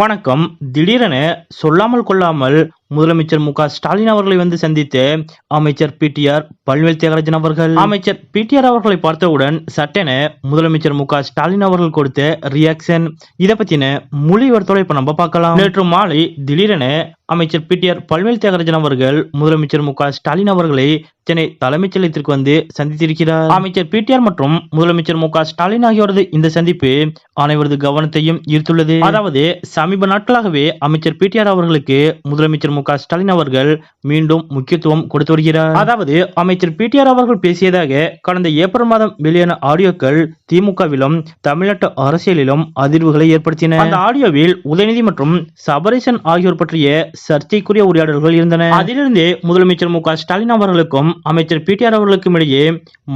வணக்கம். திடீரென சொல்லாமல் கொள்ளாமல் முதலமைச்சர் மு க. ஸ்டாலின் அவர்களை வந்து சந்தித்து அமைச்சர் பிடிஆர் பல்வேல் தியாகராஜன் அவர்கள் அமைச்சர் பிடிஆர் அவர்களை பார்த்தவுடன் சட்டென முதலமைச்சர் மு க. ஸ்டாலின் அவர்கள் கொடுத்த ரியாக்ஷன் இதை பத்தின மொழிவர்த்தோட இப்ப நம்ம பார்க்கலாம். நேற்று மாலை திடீரென அமைச்சர் பிடிஆர் பல்வேல் தியாகராஜன் அவர்கள் முதலமைச்சர் மு க. ஸ்டாலின் அவர்களை சென்னை தலைமைச் செயலகத்திற்கு வந்து சந்தித்திருக்கிறார். அமைச்சர் பிடிஆர் மற்றும் முதலமைச்சர் மு க. ஸ்டாலின் ஆகியோரது இந்த சந்திப்பு அனைவரது கவனத்தையும் ஈர்த்துள்ளது. அதாவது சமீப நாட்களாகவே அமைச்சர் பிடிஆர் அவர்களுக்கு முதலமைச்சர் மு க ஸ்டாலின் அவர்கள் மீண்டும் முக்கியத்துவம் கொடுத்து வருகிறார். அதாவது அமைச்சர் பிடிஆர் அவர்கள் பேசியதாக கடந்த ஏப்ரல் மாதம் வெளியான ஆடியோக்கள் திமுகவிலும் தமிழ்நாட்டு அரசியலிலும் அதிர்வுகளை ஏற்படுத்தின. அந்த ஆடியோவில் உதயநிதி மற்றும் சபரீசன் ஆகியோர் பற்றிய சர்ச்சைக்குரிய உரையாடல்கள் இருந்தன. அதிலிருந்தே முதலமைச்சர் மு ஸ்டாலின் அவர்களுக்கும் அமைச்சர் பிடிஆர் அவர்களுக்கும் இடையே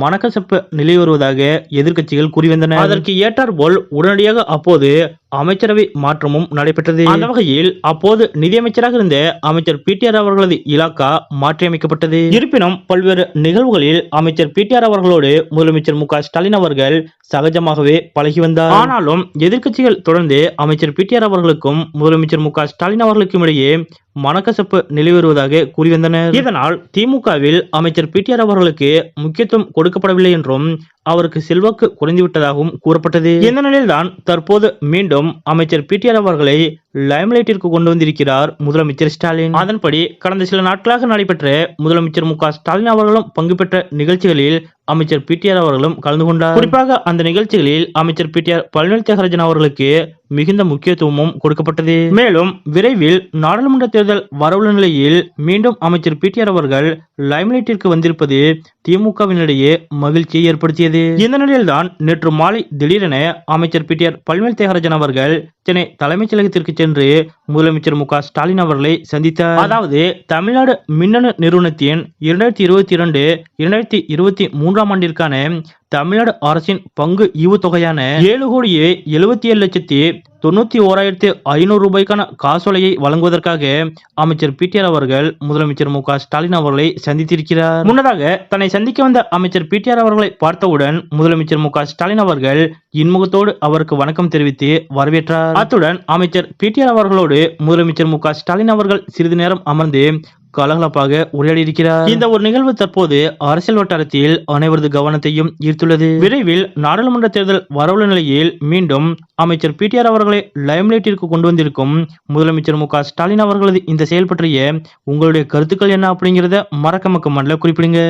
மனக்கசப்பு நிலை வருவதாக எதிர்க்கட்சிகள் கூறி வந்தன. அதற்கு ஏற்றாற்போல் உடனடியாக அப்போது அமைச்சரவை மாற்றமும் நடைபெற்றது. அந்த வகையில் அப்போது நிதியமைச்சராக இருந்த அமைச்சர் பிடிஆர் அவர்களது இலாக்கா மாற்றியமைக்கப்பட்டது. இருப்பினும் பல்வேறு நிகழ்வுகளில் அமைச்சர் பிடிஆர் அவர்களோடு முதலமைச்சர் மு க ஸ்டாலின் அவர்கள் சகஜமாகவே பழகி வந்தார். ஆனாலும் எதிர்க்கட்சிகள் தொடர்ந்து அமைச்சர் பிடிஆர் அவர்களுக்கும் முதலமைச்சர் மு க ஸ்டாலின் அவர்களுக்கும் இடையே மனக்கசப்பு நிலை வருவதாக கூறி வந்தனர் இதனால் திமுகவில் அமைச்சர் பிடிஆர் அவர்களுக்கு முக்கியத்துவம் கொடுக்கப்படவில்லை என்றும் அவருக்கு செல்வாக்கு குறைந்துவிட்டதாகவும் கூறப்பட்டது. இந்த நிலையில்தான் தற்போது மீண்டும் அமைச்சர் பிடிஆர் அவர்களை லைம்லைட்டிற்கு கொண்டு வந்திருக்கிறார் முதலமைச்சர் ஸ்டாலின். அதன்படி கடந்த சில நாட்களாக நடைபெற்ற முதலமைச்சர் மு ஸ்டாலின் அவர்களும் பங்கு பெற்ற நிகழ்ச்சிகளில் அமைச்சர் பிடிஆர் அவர்களும் கலந்து கொண்டார். குறிப்பாக அந்த நிகழ்ச்சிகளில் அமைச்சர் பிடிஆர் பழனிவேல் தியாகராஜன் அவர்களுக்கு மிகுந்த முக்கியத்துவமும் கொடுக்கப்பட்டது. மேலும் விரைவில் நாடாளுமன்ற தேர்தல் வரவுள்ள நிலையில் மீண்டும் அமைச்சர் பிடிஆர் அவர்கள் லைம்லைட்டிற்கு வந்திருப்பது திமுகவினிடையே மகிழ்ச்சியை ஏற்படுத்தியது. இந்த நிலையில்தான் நேற்று மாலை திடீரென அமைச்சர் பிடிஆர் பழனிவேல் தியாகராஜன் அவர்கள் சென்னை தலைமைச் செயலகத்திற்கு சென்று முதலமைச்சர் மு ஸ்டாலின் அவர்களை சந்தித்தார். அதாவது தமிழ்நாடு மின்னணு நிறுவனத்தின் இரண்டாயிரத்தி இருபத்தி இரண்டு இரண்டாயிரத்தி இருபத்தி மூன்றாம் ஆண்டிற்கான தமிழ்நாடு அரசின் பங்கு ஈவுத்தொகையான ஏழு கோடியே எழுபத்தி ஏழு லட்சத்தி தொண்ணூத்தி ஓராயிரத்தி ஐநூறு ரூபாய்க்கான காசோலையை வழங்குவதற்காக அமைச்சர் பிடிஆர் அவர்கள் முதலமைச்சர் மு. க. ஸ்டாலின் அவர்களை சந்தித்திருக்கிறார். முன்னதாக தன்னை சந்திக்க வந்த அமைச்சர் பிடிஆர் அவர்களை பார்த்தவுடன் முதலமைச்சர் மு. க. ஸ்டாலின் அவர்கள் இன்முகத்தோடு அவருக்கு வணக்கம் தெரிவித்து வரவேற்றார். அத்துடன் அமைச்சர் பிடிஆர் அவர்களோடு முதலமைச்சர் மு. க. ஸ்டாலின் அவர்கள் சிறிது நேரம் அமர்ந்து கலகலப்பாக உரையாடியிருக்கிறார். இந்த ஒரு நிகழ்வு தற்போது அரசியல் வட்டாரத்தில் அனைவரது கவனத்தையும் ஈர்த்துள்ளது. விரைவில் நாடாளுமன்ற தேர்தல் வரவுள்ள நிலையில் மீண்டும் அமைச்சர் பிடிஆர் அவர்களை லைம்லைட்டிற்கு கொண்டு வந்திருக்கும் முதலமைச்சர் மு க ஸ்டாலின் அவர்களது இந்த செயல் பற்றிய உங்களுடைய கருத்துக்கள் என்ன அப்படிங்கிறத மறக்க மக்க குறிப்பிடுங்க.